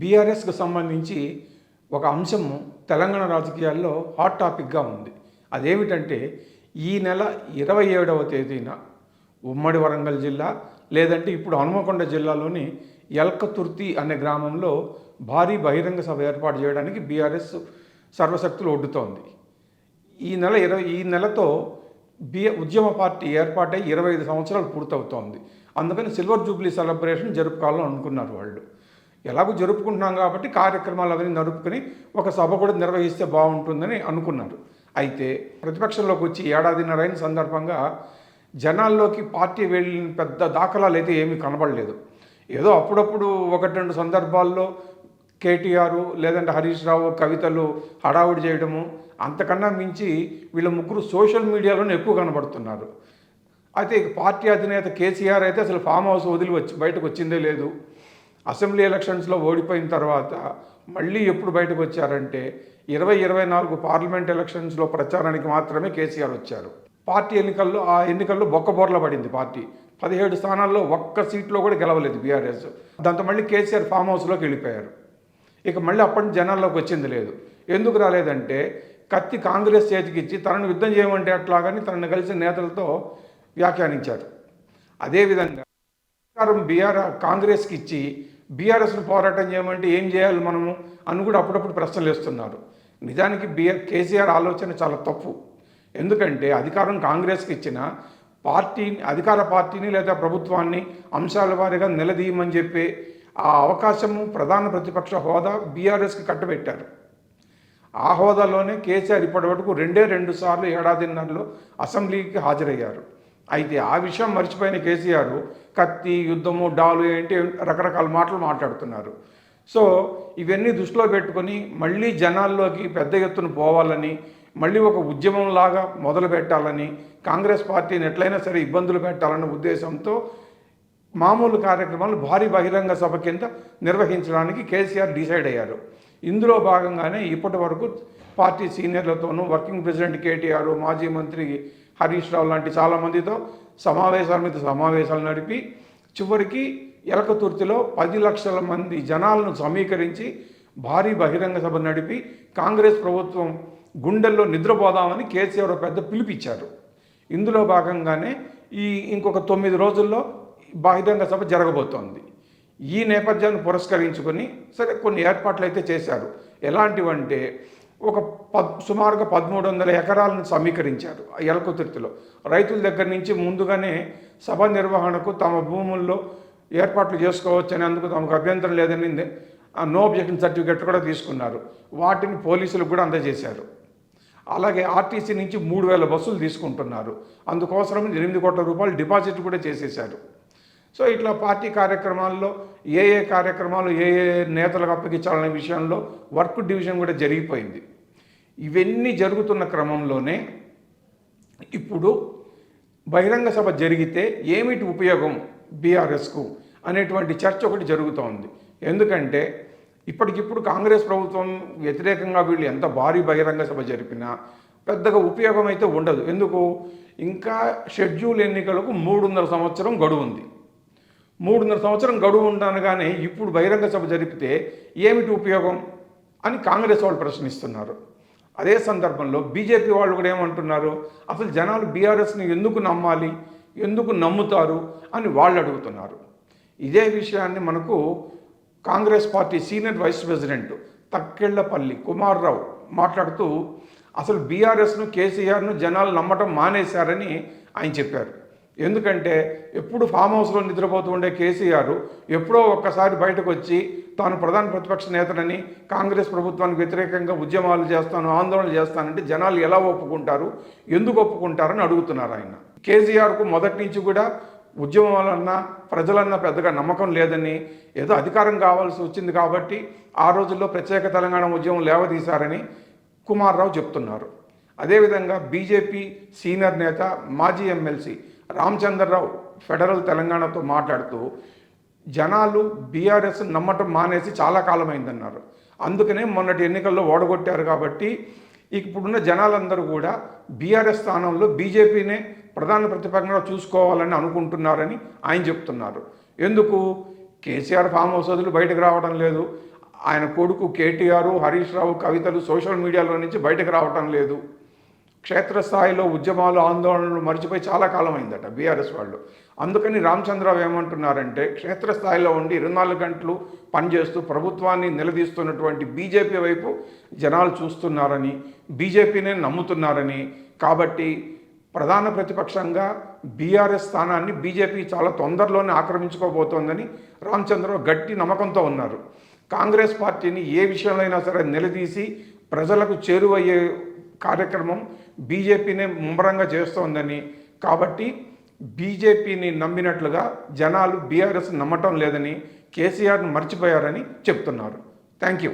బీఆర్ఎస్కు సంబంధించి ఒక అంశము తెలంగాణ రాజకీయాల్లో హాట్ టాపిక్గా ఉంది. అదేమిటంటే ఈ నెల ఇరవై ఏడవ తేదీన ఉమ్మడి వరంగల్ జిల్లా లేదంటే ఇప్పుడు హనుమకొండ జిల్లాలోని ఎల్కతుర్తి అనే గ్రామంలో భారీ బహిరంగ సభ ఏర్పాటు చేయడానికి బీఆర్ఎస్ సర్వశక్తులు ఒడ్డుతోంది. ఈ నెల ఇరవై ఈ నెలతో బి ఉద్యమ పార్టీ ఏర్పాటై ఇరవై ఐదు సంవత్సరాలు పూర్తవుతోంది. అందుకని సిల్వర్ జూబ్లీ సెలబ్రేషన్ జరుపుకోవాలని అనుకున్నారు వాళ్ళు. ఎలాగో జరుపుకుంటున్నాం కాబట్టి కార్యక్రమాలు అవన్నీ నడుపుకొని ఒక సభ కూడా నిర్వహిస్తే బాగుంటుందని అనుకున్నారు. అయితే ప్రతిపక్షంలోకి వచ్చి ఏడాదిన్నర అయిన సందర్భంగా జనాల్లోకి పార్టీ వెళ్ళిన పెద్ద దాఖలాలు అయితే ఏమీ కనబడలేదు. ఏదో అప్పుడప్పుడు ఒకటి రెండు సందర్భాల్లో కేటీఆర్ లేదంటే హరీష్ రావు కవితలు హడావుడి చేయడము అంతకన్నా మించి వీళ్ళ ముగ్గురు సోషల్ మీడియాలోనే ఎక్కువ కనబడుతున్నారు. అయితే పార్టీ అధినేత కేసీఆర్ అయితే అసలు ఫామ్ హౌస్ వదిలి వచ్చి బయటకు వచ్చిందే లేదు. అసెంబ్లీ ఎలక్షన్స్లో ఓడిపోయిన తర్వాత మళ్ళీ ఎప్పుడు బయటకు వచ్చారంటే ఇరవై ఇరవై నాలుగు పార్లమెంట్ ఎలక్షన్స్లో ప్రచారానికి మాత్రమే కేసీఆర్ వచ్చారు. పార్టీ ఎన్నికల్లో ఆ ఎన్నికల్లో బొక్కబోర్ల పడింది పార్టీ. పదిహేడు స్థానాల్లో ఒక్క సీట్లో కూడా గెలవలేదు బీఆర్ఎస్. దాంతో మళ్ళీ కేసీఆర్ ఫామ్ హౌస్లోకి వెళ్ళిపోయారు. ఇక మళ్ళీ అప్పటి జనాల్లోకి వచ్చింది లేదు. ఎందుకు రాలేదంటే కత్తి కాంగ్రెస్ చేతికి ఇచ్చి తనను యుద్ధం చేయమంటే అట్లాగని తనను కలిసిన నేతలతో వ్యాఖ్యానించారు. అదేవిధంగా అధికారం బీఆర్ కాంగ్రెస్కి ఇచ్చి బీఆర్ఎస్ను పోరాటం చేయమంటే ఏం చేయాలి మనము అని కూడా అప్పుడప్పుడు ప్రశ్నలు వేస్తున్నారు. నిజానికి బీఆర్ కేసీఆర్ ఆలోచన చాలా తప్పు. ఎందుకంటే అధికారం కాంగ్రెస్కి ఇచ్చిన పార్టీని అధికార పార్టీని లేదా ప్రభుత్వాన్ని అంశాల వారీగా నిలదీయమని చెప్పి ఆ అవకాశము ప్రధాన ప్రతిపక్ష హోదా బీఆర్ఎస్కి కట్టబెట్టారు. ఆ హోదాలోనే కేసీఆర్ ఇప్పటి వరకు రెండే రెండు సార్లు ఏడాదిన్నరలో అసెంబ్లీకి హాజరయ్యారు. అయితే ఆ విషయం మర్చిపోయిన కేసీఆర్ కత్తి యుద్ధము డాలు ఏంటి రకరకాల మాటలు మాట్లాడుతున్నారు. సో ఇవన్నీ దృష్టిలో పెట్టుకొని మళ్ళీ జనాల్లోకి పెద్ద ఎత్తున పోవాలని మళ్ళీ ఒక ఉద్యమంలాగా మొదలు పెట్టాలని కాంగ్రెస్ పార్టీని ఎట్లయినా సరే ఇబ్బందులు పెట్టాలన్న ఉద్దేశంతో మామూలు కార్యక్రమాలు భారీ బహిరంగ సభ కింద నిర్వహించడానికి కేసీఆర్ డిసైడ్ అయ్యారు. ఇందులో భాగంగానే ఇప్పటి వరకు పార్టీ సీనియర్లతోనూ వర్కింగ్ ప్రెసిడెంట్ కేటీఆర్ మాజీ మంత్రి హరీష్ రావు లాంటి చాలామందితో సమావేశాల మీద సమావేశాలు నడిపి చివరికి ఎలకతుర్తిలో పది లక్షల మంది జనాలను సమీకరించి భారీ బహిరంగ సభ నడిపి కాంగ్రెస్ ప్రభుత్వం గుండెల్లో నిద్రపోదామని కేసీఆర్ ఒక పెద్ద పిలిపిచ్చారు ఇందులో భాగంగానే ఈ ఇంకొక తొమ్మిది రోజుల్లో బహిరంగ సభ జరగబోతోంది. ఈ నేపథ్యాన్ని పురస్కరించుకొని సరే కొన్ని ఏర్పాట్లు అయితే చేశారు. ఎలాంటివంటే ఒక పద్ సుమారుగా పదమూడు వందల ఎకరాలను సమీకరించారు ఆ ఎలకుతుర్తిలో రైతుల దగ్గర నుంచి ముందుగానే సభ నిర్వహణకు తమ భూముల్లో ఏర్పాట్లు చేసుకోవచ్చని అందుకు తమకు అభ్యంతరం లేదని ఆ నో అబ్జెక్షన్ సర్టిఫికెట్ కూడా తీసుకున్నారు. వాటిని పోలీసులకు కూడా అందజేశారు. అలాగే ఆర్టీసీ నుంచి మూడు వేల బస్సులు తీసుకుంటున్నారు. అందుకోసం ఎనిమిది కోట్ల రూపాయలు డిపాజిట్ కూడా చేసేశారు. సో ఇట్లా పార్టీ కార్యక్రమాల్లో ఏ ఏ కార్యక్రమాలు ఏ ఏ నేతలకు అప్పగించాలనే విషయంలో వర్క్ డివిజన్ కూడా జరిగిపోయింది. ఇవన్నీ జరుగుతున్న క్రమంలోనే ఇప్పుడు బహిరంగ సభ జరిగితే ఏమిటి ఉపయోగం బీఆర్ఎస్కు అనేటువంటి చర్చ ఒకటి జరుగుతోంది ఎందుకంటే ఇప్పటికిప్పుడు కాంగ్రెస్ ప్రభుత్వం వ్యతిరేకంగా వీళ్ళు ఎంత భారీ బహిరంగ సభ జరిపినా పెద్దగా ఉపయోగం అయితే ఉండదు. ఎందుకు? ఇంకా షెడ్యూల్ ఎన్నికలకు మూడున్నర సంవత్సరం గడువు ఉంది. మూడున్నర సంవత్సరం గడువు ఉండనగానే ఇప్పుడు బహిరంగ సభ జరిపితే ఏమిటి ఉపయోగం అని కాంగ్రెస్ వాళ్ళు ప్రశ్నిస్తున్నారు. అదే సందర్భంలో బీజేపీ వాళ్ళు కూడా ఏమంటున్నారు? అసలు జనాలు బీఆర్ఎస్ని ఎందుకు నమ్మాలి? ఎందుకు నమ్ముతారు? అని వాళ్ళు అడుగుతున్నారు. ఇదే విషయాన్ని మనకు Congress party senior vice president Takkellapalli Kumar Rao మాట్లాడుతూ అసలు బీఆర్ఎస్ను కేసీఆర్ను జనాలు నమ్మటం మానేశారని ఆయన చెప్పారు. ఎందుకంటే ఎప్పుడు ఫామ్ హౌస్లో నిద్రపోతూ ఉండే కేసీఆర్ ఎప్పుడో ఒక్కసారి బయటకు వచ్చి తాను ప్రధాన ప్రతిపక్ష నేతనని కాంగ్రెస్ ప్రభుత్వానికి వ్యతిరేకంగా ఉద్యమాలు చేస్తాను ఆందోళన చేస్తానంటే జనాలు ఎలా ఒప్పుకుంటారు ఎందుకు ఒప్పుకుంటారని అడుగుతున్నారు ఆయన. కేసీఆర్కు మొదటి నుంచి కూడా ఉద్యమాలన్నా ప్రజలన్నా పెద్దగా నమ్మకం లేదని ఏదో అధికారం కావాల్సి వచ్చింది కాబట్టి ఆ రోజుల్లో ప్రత్యేక తెలంగాణ ఉద్యమం లేవదీశారని కుమార్రావు చెప్తున్నారు. అదేవిధంగా బీజేపీ సీనియర్ నేత మాజీ ఎమ్మెల్సీ రామచంద్రరావు ఫెడరల్ తెలంగాణతో మాట్లాడుతూ జనాలు బీఆర్ఎస్ నమ్మటం మానేసి చాలా కాలమైందన్నారు. అందుకనే మొన్నటి ఎన్నికల్లో ఓడగొట్టారు కాబట్టి ఇప్పుడున్న జనాలందరూ కూడా బీఆర్ఎస్ స్థానంలో బీజేపీనే ప్రధాన ప్రతిపక్షంగా చూసుకోవాలని అనుకుంటున్నారని ఆయన చెప్తున్నారు. ఎందుకు? కేసీఆర్ ఫామ్ హౌస్ వదిలి బయటకు రావడం లేదు. ఆయన కొడుకు కేటీఆర్ హరీష్ రావు కవితలు సోషల్ మీడియాలో నుంచి బయటకు రావటం లేదు. క్షేత్రస్థాయిలో ఉద్యమాలు ఆందోళనలు మర్చిపోయి చాలా కాలం అయిందట బీఆర్ఎస్ వాళ్ళు. అందుకని రామచంద్రరావు ఏమంటున్నారంటే క్షేత్రస్థాయిలో ఉండి ఇరవై నాలుగు గంటలు పనిచేస్తూ ప్రభుత్వాన్ని నిలదీస్తున్నటువంటి బీజేపీ వైపు జనాలు చూస్తున్నారని బీజేపీనే నమ్ముతున్నారని కాబట్టి ప్రధాన ప్రతిపక్షంగా బీఆర్ఎస్ స్థానాన్ని బీజేపీ చాలా తొందరలోనే ఆక్రమించుకోబోతోందని రామచంద్రరావు గట్టి నమ్మకంతో ఉన్నారు. కాంగ్రెస్ పార్టీని ఏ విషయంలో అయినా సరే నిలదీసి ప్రజలకు చేరువయ్యే కార్యక్రమం బీజేపీనే ముమ్మరంగా చేస్తోందని కాబట్టి బీజేపీని నమ్మినట్లుగా జనాలు బీఆర్ఎస్ నమ్మటం లేదని కేసీఆర్ను మర్చిపోయారని చెప్తున్నారు. Thank you.